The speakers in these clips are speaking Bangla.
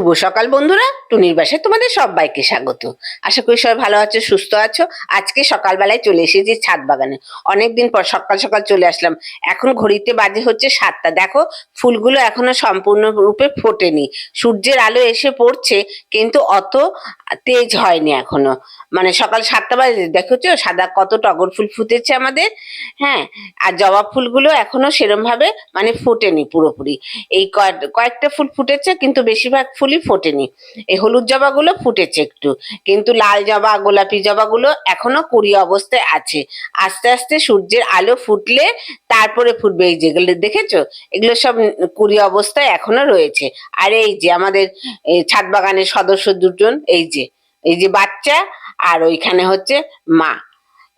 শুভ সকাল বন্ধুরা, টুনির বাসায় তোমাদের সবাইকে স্বাগত। আশা করি সবাই ভালো আছো, সুস্থ আছো। আজকে সকালবেলায় চলে এসেছি ছাদ বাগানে। অনেকদিন পর সকাল সকাল চলে আসলাম। এখন ঘড়িতে বাজে হচ্ছে সাতটা। দেখো, ফুলগুলো এখনও সম্পূর্ণ রূপে ফোটেনি। সূর্যের আলো এসে পড়ছে, কিন্তু অত তেজ হয়নি এখনও। মানে সকাল সাতটা বাজে, দেখেছ? সাদা কত টগর ফুল ফুটেছে আমাদের। হ্যাঁ আর জবা ফুলগুলো এখনও সেরম ভাবে মানে ফোটেনি পুরোপুরি। এই কয়েক- কয়েকটা ফুল ফুটেছে, কিন্তু বেশিরভাগ ফুলই ফোটেনি। এই হলুদ জবাগুলো ফুটেছে একটু, কিন্তু লাল জবা, গোলাপি জবাগুলো এখনও কুড়ি অবস্থায় আছে। আস্তে আস্তে সূর্যের আলো ফুটলে তারপরে ফুটবে, এই যেগুলো দেখেছ? এগুলো সব কুড়ি অবস্থায় এখনও রয়েছে। আর এই যে আমাদের ছাদ বাগানের সদস্য দুজন, এই যে এই যে বাচ্চা আর ওইখানে হচ্ছে মা।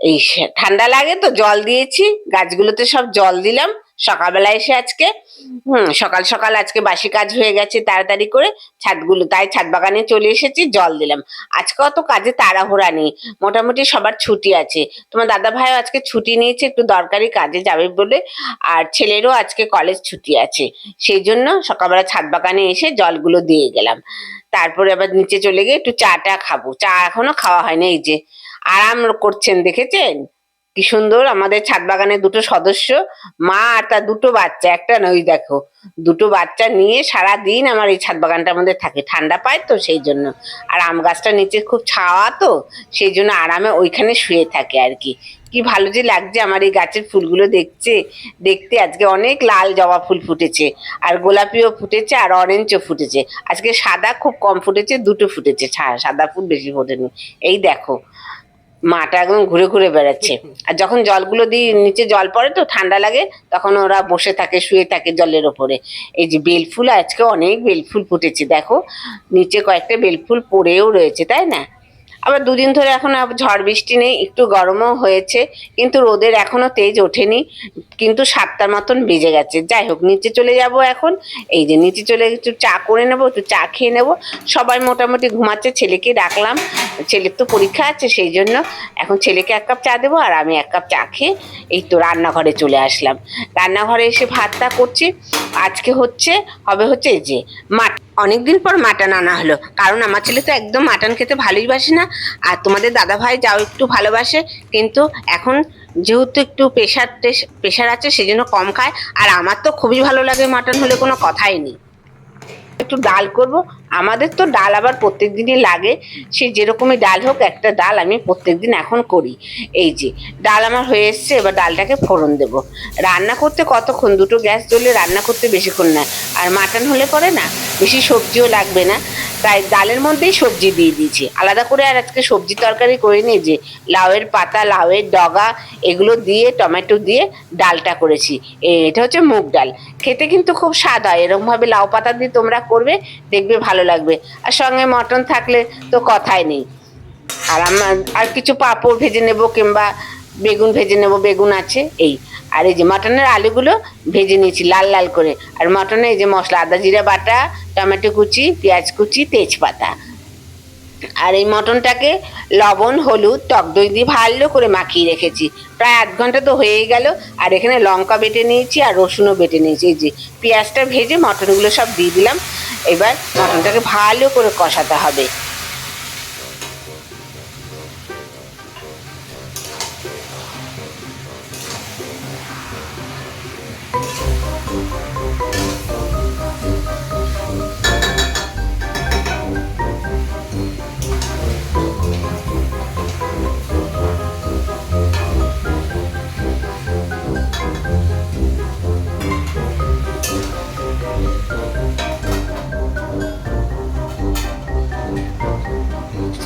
এই ঠান্ডা লাগে তো জল দিয়েছি, গাছগুলোতে সব জল দিলাম। সকালবেলা এসে আজকে, হুম, সকাল সকাল আজকে বাসি কাজ হয়ে গেছে তাড়াতাড়ি করে ছাদগুলো, তাই ছাদ বাগানে চলে এসেছি, জল দিলাম। আজকে অত কাজে তাড়াহুড়া নেই, মোটামুটি সবার ছুটি আছে। তোমার দাদা ভাইও আজকে ছুটি নিয়েছে, একটু দরকারি কাজে যাবে বলে, আর ছেলেরও আজকে কলেজ ছুটি আছে। সেই জন্য সকালবেলা ছাদ বাগানে এসে জলগুলো দিয়ে গেলাম। তারপরে আবার নিচে চলে গিয়ে একটু চাটা খাব। চা এখনও খাওয়া হয়নি, এই যে আরাম করছেন, দেখেছেন? কি সুন্দর, আমাদের ছাদ বাগানের দুটো সদস্য, মা আর তার দুটো বাচ্চা। একটা নই দেখো, দুটো বাচ্চা নিয়ে সারা দিন আমার এই ছাদ বাগানটার মধ্যে থাকে। ঠান্ডা পায় তো সেই জন্য। আর আম গাছটা নিচে খুব ছাওয়া তো, সেই জন্য আরামে ওইখানে শুয়ে থাকে আর কি। কি ভালো যে লাগছে আমার এই গাছের ফুলগুলো দেখছে। দেখতে আজকে অনেক লাল জবা ফুল ফুটেছে, আর গোলাপিও ফুটেছে, আর অরেঞ্জও ফুটেছে। আজকে সাদা খুব কম ফুটেছে, দুটো ফুটেছে। সাদা ফুল বেশি ফোটেনি। এই দেখো মাটা একদম ঘুরে ঘুরে বেড়াচ্ছে। আর যখন জলগুলো দিয়ে নিচে জল পড়ে তো ঠান্ডা লাগে, তখন ওরা বসে থাকে, শুয়ে থাকে জলের ওপরে। এই যে বেলফুল, আজকে অনেক বেলফুল ফুটেছে, দেখো। নিচে কয়েকটা বেলফুল পড়েও রয়েছে, তাই না? আবার দুদিন ধরে এখন ঝড় বৃষ্টি নেই, একটু গরমও হয়েছে, কিন্তু রোদের এখনও তেজ ওঠেনি, কিন্তু সাতটার মতন বেজে গেছে। যাই হোক, নিচে চলে যাব এখন। এই যে নিচে চলে একটু চা করে নেব, একটু চা খেয়ে নেব। সবাই মোটামুটি ঘুমাচ্ছে, ছেলেকে ডাকলাম। ছেলের তো পরীক্ষা আছে, সেই জন্য এখন ছেলেকে এক কাপ চা দেবো আর আমি এক কাপ চা খেয়ে এই তো রান্নাঘরে চলে আসলাম। রান্নাঘরে এসে ভাতটা করছি। আজকে হচ্ছে, হবে হচ্ছে যে মাট অনেকদিন পর মাটন আনা হলো। কারণ আমার ছেলে তো একদম মাটন খেতে ভালোই বাসে না। আর তোমাদের দাদা ভাই যাও একটু ভালোবাসে। কিন্তু এখন যেহেতু একটু প্রেশার প্রেশার আছে, সেজন্য কম খায়। আর আমার তো খুবই ভালো লাগে মাটন হলে কোনো কথাই নেই। একটু ডাল করব। আমাদের তো ডাল আবার প্রত্যেক দিনই লাগে। সে যেরকমই ডাল হোক, একটা ডাল আমি প্রত্যেক দিন এখন করি। এই যে, ডাল আমার হয়ে এসছে, এবার ডালটাকে ফোড়ন দেব। রান্না করতে কতক্ষণ? দুটো গ্যাস জ্বলে রান্না করতে বেশিক্ষণ না। আর মাটন হলে পরে না, বেশি সবজিও লাগবে না। তাই ডালের মধ্যেই সবজি দিয়ে দিয়েছি। আলাদা করে আর আজকে সবজি তরকারি করে নিয়ে যে, লাউয়ের পাতা, লাউয়ের ডগা, এগুলো দিয়ে, টমেটো দিয়ে ডালটা করেছি। এটা হচ্ছে মুগ ডাল। খেতে কিন্তু খুব স্বাদ হয়। এরকমভাবে লাউ পাতা দিয়ে তোমরা করবে, দেখবে ভালো লাগবে। আর সঙ্গে মটন থাকলে তো কথাই নেই। আর আমার, আর কিছু পাঁপড় ভেজে নেব কিংবা বেগুন ভেজে নেব, বেগুন আছে, এই। আর এই যে মটনের আলুগুলো ভেজে নিয়েছি লাল লাল করে। আর মটনে এই যে মশলা, আদা জিরা বাটা, টমেটো কুচি, পেঁয়াজ কুচি, তেজপাতা। আর এই মটনটাকে লবণ, হলুদ, টক দই দিয়ে ভালো করে মাখিয়ে রেখেছি। প্রায় আধ ঘণ্টা তো হয়ে গেল, আর এখানে লঙ্কা বেটে নিয়েছি আর রসুনও বেটে নিয়েছি। এই যে পেঁয়াজটা ভেজে মটনগুলো সব দিয়ে দিলাম। এবার মটনটাকে ভালো করে কষাতে হবে।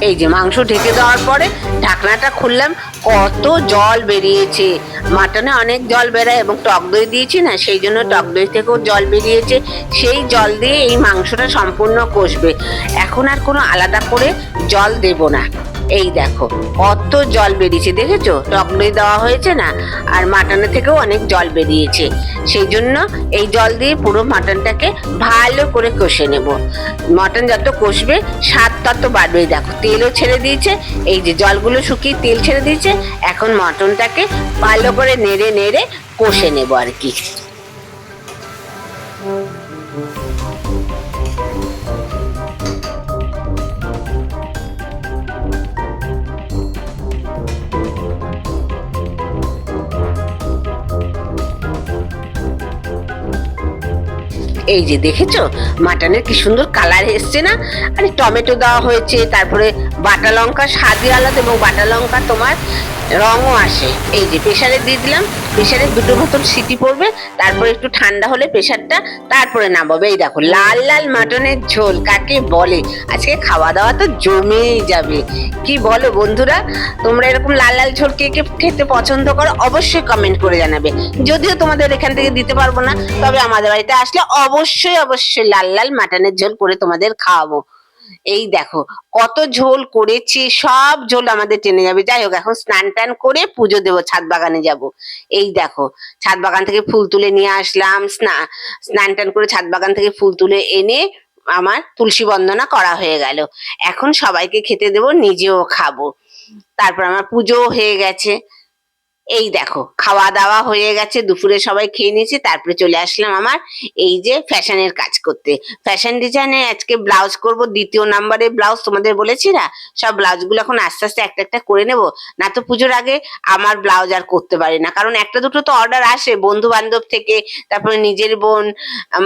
এই যে মাংস ঢেকে দেওয়ার পরে ঢাকনাটা খুললাম, কত জল বেরিয়েছে। মাটনে অনেক জল বেরোয় এবং টক দই দিয়েছি না, সেই জন্য টক দই থেকেও জল বেরিয়েছে। সেই জল দিয়ে এই মাংসটা সম্পূর্ণ কষবে। এখন আর কোনো আলাদা করে জল দেব না। এই দেখো কত জল বেরিয়েছে, দেখেছ? টক দেওয়া হয়েছে না, আর মাটনের থেকেও অনেক জল বেরিয়েছে। সেই জন্য এই জল দিয়ে পুরো মাটনটাকে ভালো করে কষে নেব। মাটন যত কষবে, স্বাদ তত বাড়বেই দেখো, তেলও ছেড়ে দিয়েছে, এই যে জলগুলো শুকিয়ে তেল ছেড়ে দিয়েছে, এখন মাটনটাকে ভালো করে নেড়ে নেড়ে কষে নেব আর কি। এই যে দেখেছ? মাটনের কি সুন্দর কালার এসছে না? আরে টমেটো দেওয়া হয়েছে তারপরে বাটা লঙ্কা স্বাদই আলাদা এবং বাটা লঙ্কা তোমার রঙও আসে। এই যে প্রেশারে দিয়ে দিলাম প্রেসারে দুটো মতন সিটি পড়বে, তারপরে একটু ঠান্ডা হলে প্রেশারটা তারপরে নামাবে। এই দেখো, লাল লাল মাটনের ঝোল কাকে বলে? আজকে খাওয়া দাওয়া তো জমেই যাবে। কি বলো বন্ধুরা? তোমরা এরকম লাল লাল ঝোল কে কে খেতে পছন্দ করো অবশ্যই কমেন্ট করে জানাবে। যদিও তোমাদের এখান থেকে দিতে পারব না, তবে আমাদের বাড়িতে আসলে অবশ্যই অবশ্যই লাল লাল মাটনের ঝোল করে তোমাদের খাওয়াবো। এই দেখো, কত ঝোল করেছি, সব ঝোল আমাদের টেনে যাবে। যাই হোক, এখন স্নান টান করে পুজো দেবো, ছাদ বাগানে যাব। এই দেখো, ছাদ বাগান থেকে ফুল তুলে নিয়ে আসলাম, স্না- স্নান টান করে ছাদ বাগান থেকে ফুল তুলে এনে আমার তুলসী বন্দনা করা হয়ে গেল। এখন সবাইকে খেতে দেবো, নিজেও খাব। তারপর আমার পুজো হয়ে গেছে। এই দেখো খাওয়া দাওয়া হয়ে গেছে, দুপুরে সবাই খেয়ে নিয়েছি, তারপরে চলে আসলাম আমার এই যে ফ্যাশনের কাজ করতে। ফ্যাশন ডিজাইনে আজকে ব্লাউজ করব, দ্বিতীয় নাম্বারে ব্লাউজ তোমাদের বলেছি না? সব ব্লাউজগুলো এখন আস্তে আস্তে একটা একটা করে নেব। না তো পুজোর আগে আমার ব্লাউজ আর করতে পারি না, কারণ একটা দুটো তো অর্ডার আসে বন্ধু বান্ধব থেকে, তারপরে নিজের বোন,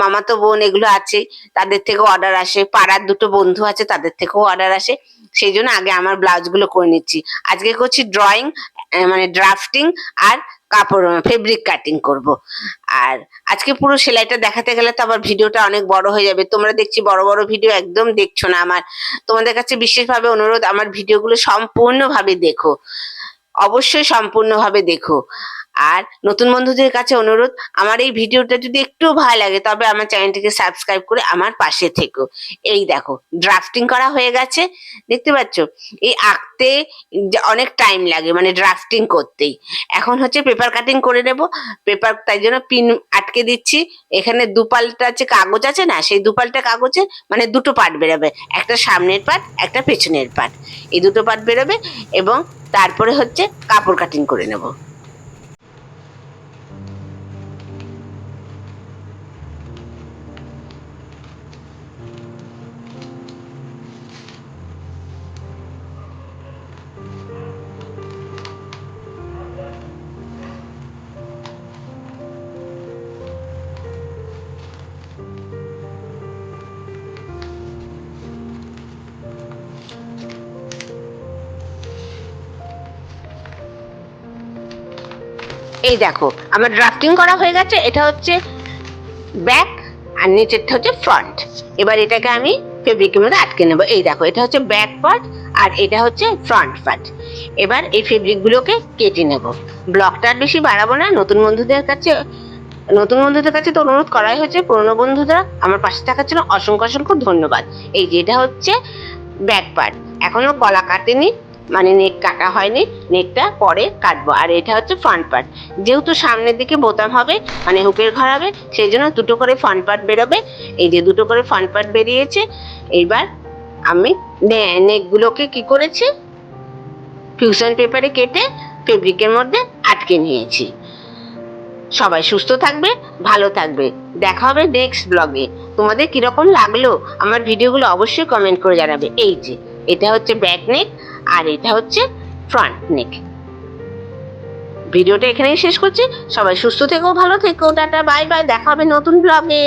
মামাতো বোন এগুলো আছে, তাদের থেকেও অর্ডার আসে, পাড়ার দুটো বন্ধু আছে, তাদের থেকেও অর্ডার আসে, সেই জন্য আগে আমার ব্লাউজগুলো করে নিচ্ছি। আজকে করছি ড্রয়িং মানে ড্রাফটিং আর কাপড় ফেব্রিক কাটিং করব। আর আজকে পুরো সেলাইটা দেখাতে গেলে তো আবার ভিডিওটা অনেক বড় হয়ে যাবে। তোমরা দেখছি বড় বড় ভিডিও একদম দেখছ না আমার। তোমাদের কাছে বিশেষভাবে অনুরোধ, আমার ভিডিওগুলো সম্পূর্ণভাবে দেখো। অবশ্যই সম্পূর্ণভাবে দেখো। আর নতুন বন্ধুদের কাছে অনুরোধ, আমার এই ভিডিওটা যদি একটু ভালো লাগে, তবে আমার চ্যানেলটিকে সাবস্ক্রাইব করে আমার পাশে থেকো। এই দেখো ড্রাফটিং করা হয়ে গেছে, দেখতে পাচ্ছ? এই আঁকতে অনেক টাইম লাগে মানে ড্রাফটিং করতেই। এখন হচ্ছে পেপার কাটিং করে নেব পেপার তাই জন্য পিন আটকে দিচ্ছি। এখানে দুপালটা আছে কাগজ আছে না, সেই দুপালটা কাগজে মানে দুটো পার্ট বেরোবে, একটা সামনের পার্ট একটা পেছনের পার্ট এই দুটো পার্ট বেরোবে এবং তারপরে হচ্ছে কাপড় কাটিং করে নেব। এই দেখো, আমার ড্রাফটিং করা হয়ে গেছে, এটা হচ্ছে ব্যাক আর নিচেরটা হচ্ছে ফ্রন্ট এবার এটাকে আমি ফেব্রিকের মধ্যে আটকে নেব। এই দেখো, এটা হচ্ছে ব্যাক পার্ট আর এটা হচ্ছে ফ্রন্ট পার্ট এবার এই ফেব্রিকগুলোকে কেটে নেব। ব্লকটা আর বেশি বাড়াবো না, নতুন বন্ধুদের কাছে, নতুন বন্ধুদের কাছে তো অনুরোধ করাই হয়েছে, পুরনো বন্ধুরা আমার পাশে থাকার জন্য অসংখ্য অসংখ্য ধন্যবাদ। এই যে, এটা হচ্ছে ব্যাক পার্ট এখনও গলা কাটেনি মানে নেক কাটা হয়নি নেকটা পরে কাটবো। আর এটা হচ্ছে ফ্রন্ট পার্ট যেহেতু সামনের দিকে বোতাম হবে মানে হুকের ঘর হবে, সেই জন্য দুটো করে ফ্রন্ট পার্ট বেরোবে। এই যে দুটো করে ফ্রন্ট পার্ট বেরিয়েছে এইবার আমি নেকগুলোকে কি করেছি? ফিউশন পেপারে কেটে ফেব্রিকের মধ্যে আটকে নিয়েছি। সবাই সুস্থ থাকবে, ভালো থাকবে। দেখা হবে নেক্সট ব্লগে তোমাদের কীরকম লাগল? আমার ভিডিওগুলো অবশ্যই কমেন্ট করে জানাবে। এই যে, এটা হচ্ছে ব্যাক নেক আর এটা হচ্ছে ফ্রন্ট নেক ভিডিওটা এখানেই শেষ করছি। সবাই সুস্থ থেকো, ভালো থেকো, টাটা, বাই বাই, দেখা হবে নতুন ব্লগে